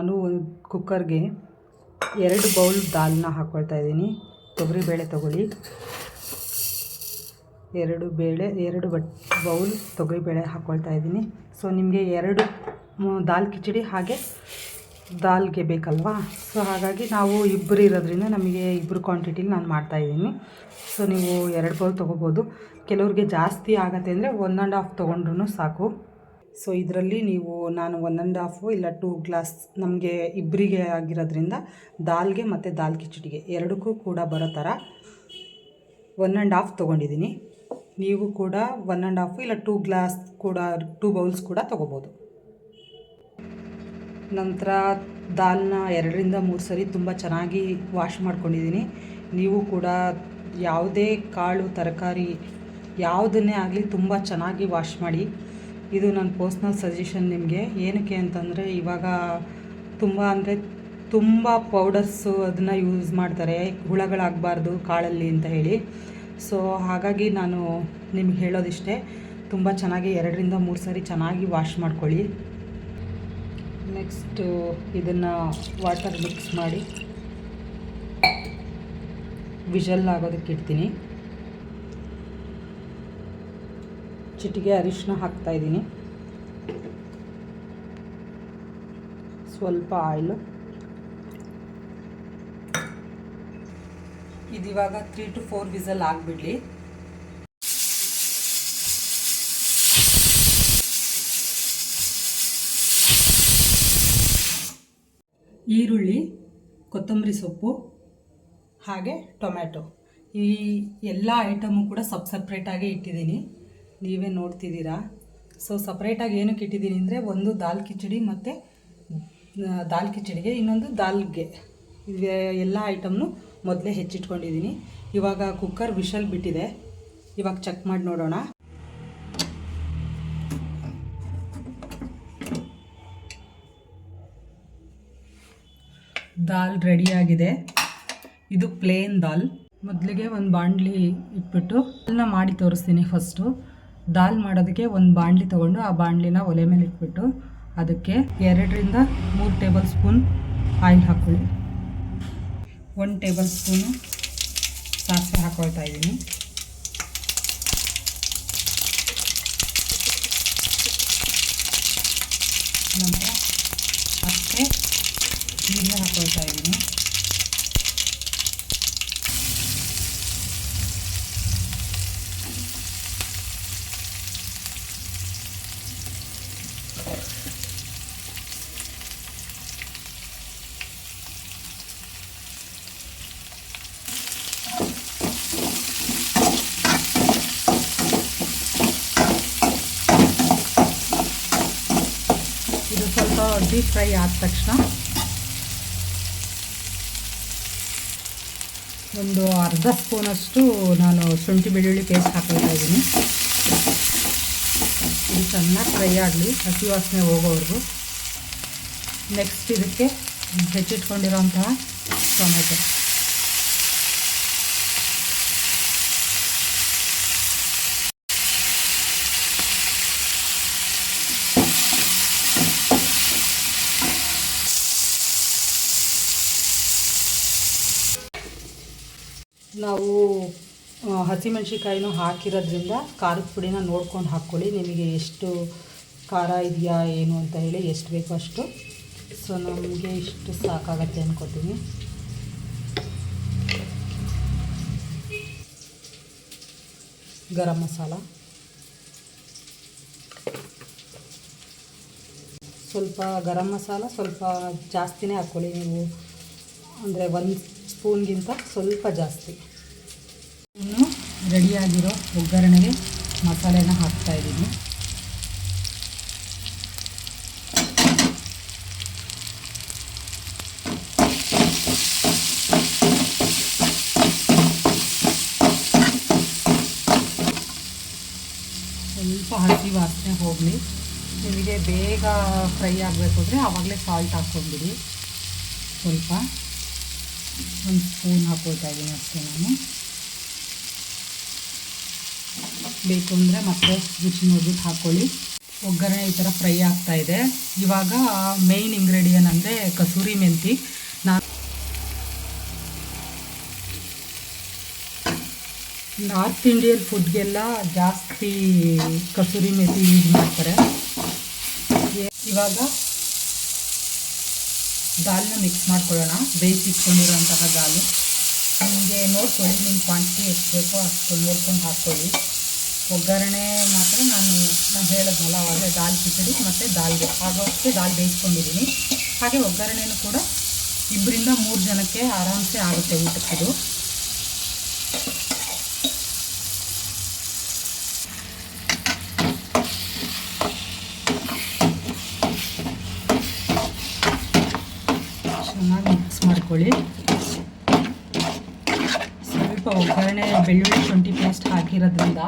ನಾನು ಕುಕ್ಕರ್ಗೆ ಎರಡು ಬೌಲ್ ದಾಲ್ನ ಹಾಕ್ಕೊಳ್ತಾ ಇದ್ದೀನಿ. ತೊಗರಿಬೇಳೆ ತೊಗೊಳ್ಳಿ. ಎರಡು ಬೇಳೆ, ಎರಡು ಬಟ್, ಬೌಲ್ ತೊಗರಿಬೇಳೆ ಹಾಕ್ಕೊಳ್ತಾ ಇದ್ದೀನಿ. ಸೊ, ನಿಮಗೆ ಎರಡು ದಾಲ್ ಕಿಚಡಿ ಹಾಗೆ ದಾಲ್ಗೆ ಬೇಕಲ್ವಾ? ಸೊ, ಹಾಗಾಗಿ ನಾವು ಇಬ್ಬರು ಇರೋದ್ರಿಂದ ನಮಗೆ ಇಬ್ಬರು ಕ್ವಾಂಟಿಟಿಲಿ ನಾನು ಮಾಡ್ತಾಯಿದ್ದೀನಿ ಸೊ, ನೀವು ಎರಡು ಬೌಲ್ ತೊಗೋಬೋದು. ಕೆಲವ್ರಿಗೆ ಜಾಸ್ತಿ ಆಗತ್ತೆ ಅಂದರೆ ಒನ್ ಆ್ಯಂಡ್ ಹಾಫ್ ತೊಗೊಂಡ್ರು ಸಾಕು. ಸೊ ಇದರಲ್ಲಿ ನೀವು ನಾನು ಒನ್ ಆ್ಯಂಡ್ ಹಾಫು ಇಲ್ಲ ಟೂ ಗ್ಲಾಸ್ ನಮಗೆ ಇಬ್ಬರಿಗೆ ಆಗಿರೋದ್ರಿಂದ ದಾಲ್ಗೆ ಮತ್ತು ದಾಲ್ ಕಿಚಡಿಗೆ ಎರಡಕ್ಕೂ ಕೂಡ ಬರೋ ಥರ ಒನ್ ಆ್ಯಂಡ್ ಹಾಫ್ ತೊಗೊಂಡಿದ್ದೀನಿ. ನೀವು ಕೂಡ ಒನ್ ಆ್ಯಂಡ್ ಹಾಫು ಇಲ್ಲ ಟೂ ಗ್ಲಾಸ್ ಕೂಡ ಟೂ ಬೌಲ್ಸ್ ಕೂಡ ತೊಗೋಬೋದು. ನಂತರ ದಾಲ್ನ ಎರಡರಿಂದ ಮೂರು ಸರಿ ತುಂಬ ಚೆನ್ನಾಗಿ ವಾಶ್ ಮಾಡ್ಕೊಂಡಿದ್ದೀನಿ. ನೀವು ಕೂಡ ಯಾವುದೇ ಕಾಳು, ತರಕಾರಿ ಯಾವುದನ್ನೇ ಆಗಲಿ ತುಂಬ ಚೆನ್ನಾಗಿ ವಾಶ್ ಮಾಡಿ. ಇದು ನನ್ನ ಪರ್ಸ್ನಲ್ ಸಜೆಷನ್ ನಿಮಗೆ. ಏನಕ್ಕೆ ಅಂತಂದರೆ, ಇವಾಗ ತುಂಬ ಅಂದರೆ ತುಂಬ ಪೌಡರ್ಸು ಅದನ್ನು ಯೂಸ್ ಮಾಡ್ತಾರೆ. ಹುಳಗಳಾಗಬಾರ್ದು ಕಾಳಲ್ಲಿ ಅಂತ ಹೇಳಿ. ಸೊ ಹಾಗಾಗಿ ನಾನು ನಿಮ್ಗೆ ಹೇಳೋದಿಷ್ಟೇ. ತುಂಬ ಚೆನ್ನಾಗಿ ಎರಡರಿಂದ ಮೂರು ಸಾರಿ ಚೆನ್ನಾಗಿ ವಾಶ್ ಮಾಡ್ಕೊಳ್ಳಿ. ನೆಕ್ಸ್ಟು ಇದನ್ನು ವಾಟರ್ ಮಿಕ್ಸ್ ಮಾಡಿ. ವಿಷಲ್ ಆಗೋದಕ್ಕೆ ಇಡ್ತೀನಿ. ಚಿಟಿಗೆ ಅರಿಶಿನ ಹಾಕ್ತಾ ಇದ್ದೀನಿ. ಸ್ವಲ್ಪ ಆಯಿಲು. ಇದಿವಾಗ ತ್ರೀ ಟು ಫೋರ್ ವಿಸಲ್ ಆಗಿಬಿಡಲಿ. ಈರುಳ್ಳಿ, ಕೊತ್ತಂಬರಿ ಸೊಪ್ಪು, ಹಾಗೆ ಟೊಮ್ಯಾಟೊ. ಈ ಎಲ್ಲ ಐಟಮು ಕೂಡ ಸಪ್ ಸಪ್ರೇಟಾಗಿ ಇಟ್ಟಿದ್ದೀನಿ. ನೀವೇ ನೋಡ್ತಿದ್ದೀರಾ? ಸೊ ಸಪ್ರೇಟಾಗಿ ಏನಕ್ಕೆ ಇಟ್ಟಿದ್ದೀನಿ ಅಂದರೆ ಒಂದು ದಾಲ್ ಕಿಚಡಿ ಮತ್ತು ದಾಲ್ ಕಿಚಡಿಗೆ ಇನ್ನೊಂದು ದಾಲ್ಗೆ. ಎಲ್ಲ ಐಟಮ್ನು ಮೊದಲೇ ಹೆಚ್ಚಿಟ್ಕೊಂಡಿದ್ದೀನಿ. ಇವಾಗ ಕುಕ್ಕರ್ ವಿಷಲ್ ಬಿಟ್ಟಿದೆ. ಇವಾಗ ಚೆಕ್ ಮಾಡಿ ನೋಡೋಣ. ದಾಲ್ ರೆಡಿಯಾಗಿದೆ ಇದು ಪ್ಲೇನ್ ದಾಲ್. ಮೊದಲಿಗೆ ಒಂದು ಬಾಂಡ್ಲಿ ಇಟ್ಬಿಟ್ಟು ಅದನ್ನ ಮಾಡಿ ತೋರಿಸ್ತೀನಿ ಫಸ್ಟು ದಾಲ್ ಮಾಡೋದಕ್ಕೆ ಒಂದು ಬಾಣಲಿ ತೊಗೊಂಡು ಆ ಬಾಣಲಿನ ಒಲೆ ಮೇಲೆ ಇಟ್ಬಿಟ್ಟು ಅದಕ್ಕೆ ಎರಡರಿಂದ ಮೂರು ಟೇಬಲ್ ಸ್ಪೂನ್ ಆಯಿಲ್ ಹಾಕ್ಕೊಳ್ಳಿ. ಒಂದು ಟೇಬಲ್ ಸ್ಪೂನು ಸಾಸಿವೆ ಹಾಕ್ಕೊಳ್ತಾ ಇದ್ದೀನಿ. ನಂತರ ಅಷ್ಟೇ ಜೀರಿಗೆ ಹಾಕ್ಕೊಳ್ತಾ ಇದ್ದೀನಿ ಇದು ಡೀಪ್ ಫ್ರೈ ಆದ ತಕ್ಷಣ ಒಂದು ಅರ್ಧ ಸ್ಪೂನಷ್ಟು ನಾನು ಶುಂಠಿ ಬೆಳ್ಳುಳ್ಳಿ ಪೇಸ್ಟ್ ಹಾಕೊಳ್ತಾ ಇದ್ದೀನಿ. ಇದು ಚೆನ್ನಾಗಿ ಫ್ರೈ ಆಗಲಿ, ಹಸಿ ವಾಸನೆ ಹೋಗೋವರೆಗೂ. ನೆಕ್ಸ್ಟ್ ಇದಕ್ಕೆ ಹೆಚ್ಚಿಟ್ಕೊಂಡಿರೋಂತಹ ಟೊಮೆಟೊ. ನಾವು ಹಸಿಮೆಣ್ಸಿನ್ಕಾಯಿನೂ ಹಾಕಿರೋದ್ರಿಂದ ಖಾರದ ಪುಡಿನ ನೋಡ್ಕೊಂಡು ಹಾಕ್ಕೊಳ್ಳಿ. ನಿಮಗೆ ಎಷ್ಟು ಖಾರ ಇದೆಯಾ, ಏನು ಅಂತ ಹೇಳಿ ಎಷ್ಟು ಬೇಕೋ ಅಷ್ಟು. ಸೊ, ನಮಗೆ ಇಷ್ಟು ಸಾಕಾಗತ್ತೆ ಅಂದ್ಕೋತೀನಿ ಗರಂ ಮಸಾಲ. ಸ್ವಲ್ಪ ಗರಂ ಮಸಾಲ, ಸ್ವಲ್ಪ ಜಾಸ್ತಿನೇ ಹಾಕ್ಕೊಳ್ಳಿ ನೀವು. ಅಂದರೆ ಒಂದು ಸ್ಪೂನ್ಗಿಂತ ಸ್ವಲ್ಪ ಜಾಸ್ತಿ. ಇನ್ನು ರೆಡಿಯಾಗಿರೋ ಒಗ್ಗರಣೆಗೆ ಮಸಾಲೆನ ಹಾಕ್ತಾ ಇದ್ದೀನಿ. ಸ್ವಲ್ಪ ಹಸಿ ವಾಸನೆ ಹೋಗಲಿ. ನಿಮಗೆ ಬೇಗ ಫ್ರೈ ಆಗಬೇಕು ಅಂದರೆ ಆವಾಗಲೇ ಸಾಲ್ಟ್ ಹಾಕ್ಕೊಂಡ್ಬಿಡಿ ಸ್ವಲ್ಪ. ಒಂದು ಸ್ಪೂನ್ ಹಾಕ್ಕೊಳ್ತಾ ಇದ್ದೀನಿ ಅಷ್ಟೇ ನಾನು. ಬೇಕು ಅಂದರೆ ಮತ್ತೆ ರುಚಿ ನೋಡ್ಬಿಟ್ಟು ಹಾಕ್ಕೊಳ್ಳಿ ಒಗ್ಗರಣೆ ಈ ಥರ ಫ್ರೈ ಆಗ್ತಾ ಇದೆ. ಇವಾಗ ಮೇಯ್ನ್ ಇಂಗ್ರೀಡಿಯನ್ ಅಂದರೆ ಕಸೂರಿ ಮೆಂತಿ ನಾನು ನಾರ್ತ್ ಇಂಡಿಯನ್ ಫುಡ್ಗೆಲ್ಲ ಜಾಸ್ತಿ ಕಸೂರಿ ಮೆಂತಿ ಯೂಸ್ ಮಾಡ್ತಾರೆ. ಇವಾಗ ದಾಲ್ನ ಮಿಕ್ಸ್ ಮಾಡ್ಕೊಳ್ಳೋಣ. ಬೇಯಿಸಿಟ್ಕೊಂಡಿರೋಂತಹ ದಾಲು. ನಿಮಗೆ ನೋಡ್ಕೊಳ್ಳಿ ನಿಮ್ಮ ಕ್ವಾಂಟಿಟಿ ಎಷ್ಟು ಬೇಕೋ ಅಷ್ಟು ನೋಡ್ಕೊಂಡು ಹಾಕ್ಕೊಳ್ಳಿ ಒಗ್ಗರಣೆ ಮಾತ್ರ ನಾನು ನಾನು ಹೇಳಿದ್ನಲ್ಲ ಅವಾಗಲೇ ದಾಲ್ ಕಿಚಡಿ ಮತ್ತು ದಾಲ್ಗೆ. ಆಗೋಕ್ಕೆ ದಾಲ್ ಬೇಯಿಸ್ಕೊಂಡಿದ್ದೀನಿ. ಹಾಗೆ ಒಗ್ಗರಣೆನೂ ಕೂಡ ಇಬ್ಬರಿಂದ ಮೂರು ಜನಕ್ಕೆ ಆರಾಮ್ಸೆ ಆಗುತ್ತೆ ಊಟಕ್ಕಿದು ಚೆನ್ನಾಗಿ ಮಿಕ್ಸ್ ಮಾಡ್ಕೊಳ್ಳಿ. ಸ್ವಲ್ಪ ಒಗ್ಗರಣೆ ಬೆಳ್ಳುಳ್ಳಿ ಶುಂಠಿ ಪೇಸ್ಟ್ ಹಾಕಿರೋದ್ರಿಂದ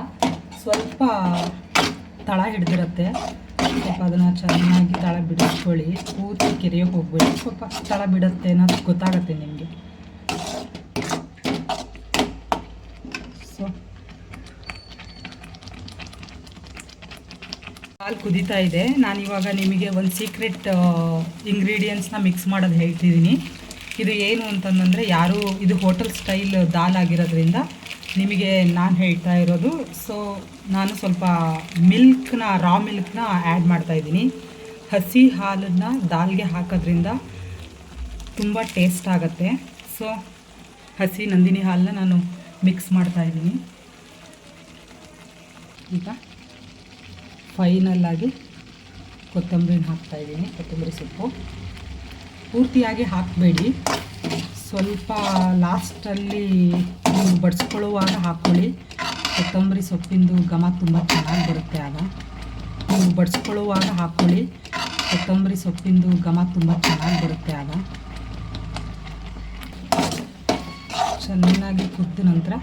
ಸ್ವಲ್ಪ ತಳ ಹಿಡ್ದಿರುತ್ತೆ. ಸ್ವಲ್ಪ ಅದನ್ನು ಚೆನ್ನಾಗಿ ತಳ ಬಿಡಿಸ್ಕೊಳ್ಳಿ. ಪೂರ್ತಿ ಕೆರೆಯೋಕೆ ಹೋಗ್ಬೇಡಿ. ಸ್ವಲ್ಪ ತಳ ಬಿಡುತ್ತೆ ಅನ್ನೋದು ಗೊತ್ತಾಗುತ್ತೆ ನಿಮಗೆ. ಸೊ ಹಾಲು ಕುದೀತಾ ಇದೆ. ನಾನು ಇವಾಗ ನಿಮಗೆ ಒಂದು ಸೀಕ್ರೆಟ್ ಇಂಗ್ರೀಡಿಯೆಂಟ್ಸ್ನ ಮಿಕ್ಸ್ ಮಾಡೋದು ಹೇಳ್ತಿದ್ದೀನಿ ಇದು ಏನು ಅಂತಂದರೆ ಯಾರು, ಇದು ಹೋಟೆಲ್ ಸ್ಟೈಲ್ ದಾಲ್ ಆಗಿರೋದ್ರಿಂದ ನಿಮಗೆ ನಾನು ಹೇಳ್ತಾ ಇರೋದು ಸೊ ನಾನು ಸ್ವಲ್ಪ ಮಿಲ್ಕ್ನ ರಾ ಮಿಲ್ಕ್ನ ಆ್ಯಡ್ ಮಾಡ್ತಾ ಇದ್ದೀನಿ. ಹಸಿ ಹಾಲನ್ನು ದಾಲ್ಗೆ ಹಾಕೋದ್ರಿಂದ ತುಂಬ ಟೇಸ್ಟ್ ಆಗುತ್ತೆ. ಸೊ ಹಸಿ ನಂದಿನಿ ಹಾಲನ್ನ ನಾನು ಮಿಕ್ಸ್ ಮಾಡ್ತಾ ಇದ್ದೀನಿ. ಈಗ ಫೈನಲ್ಲಾಗಿ ಕೊತ್ತಂಬರಿನ ಹಾಕ್ತಾ ಇದ್ದೀನಿ, ಕೊತ್ತಂಬರಿ ಸೊಪ್ಪು. ಪೂರ್ತಿಯಾಗಿ ಹಾಕಬೇಡಿ. ಸ್ವಲ್ಪ ಲಾಸ್ಟಲ್ಲಿ ನೀವು ಬಡಿಸ್ಕೊಳ್ಳುವಾಗ ಹಾಕ್ಕೊಳ್ಳಿ. ಕೊತ್ತಂಬರಿ ಸೊಪ್ಪಿಂದು ಘಮ ತುಂಬ ಚೆನ್ನಾಗಿ ಬರುತ್ತೆ ಆಗ. ನೀವು ಬಡಿಸ್ಕೊಳ್ಳುವಾಗ ಹಾಕ್ಕೊಳ್ಳಿ. ಕೊತ್ತಂಬರಿ ಸೊಪ್ಪಿಂದು ಘಮ ತುಂಬ ಚೆನ್ನಾಗಿ ಬರುತ್ತೆ ಆಗ. ಚೆನ್ನಾಗಿ ಕುದ್ದ ನಂತರ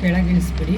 ಕೆಳಗಿಳಿಸ್ಬಿಡಿ.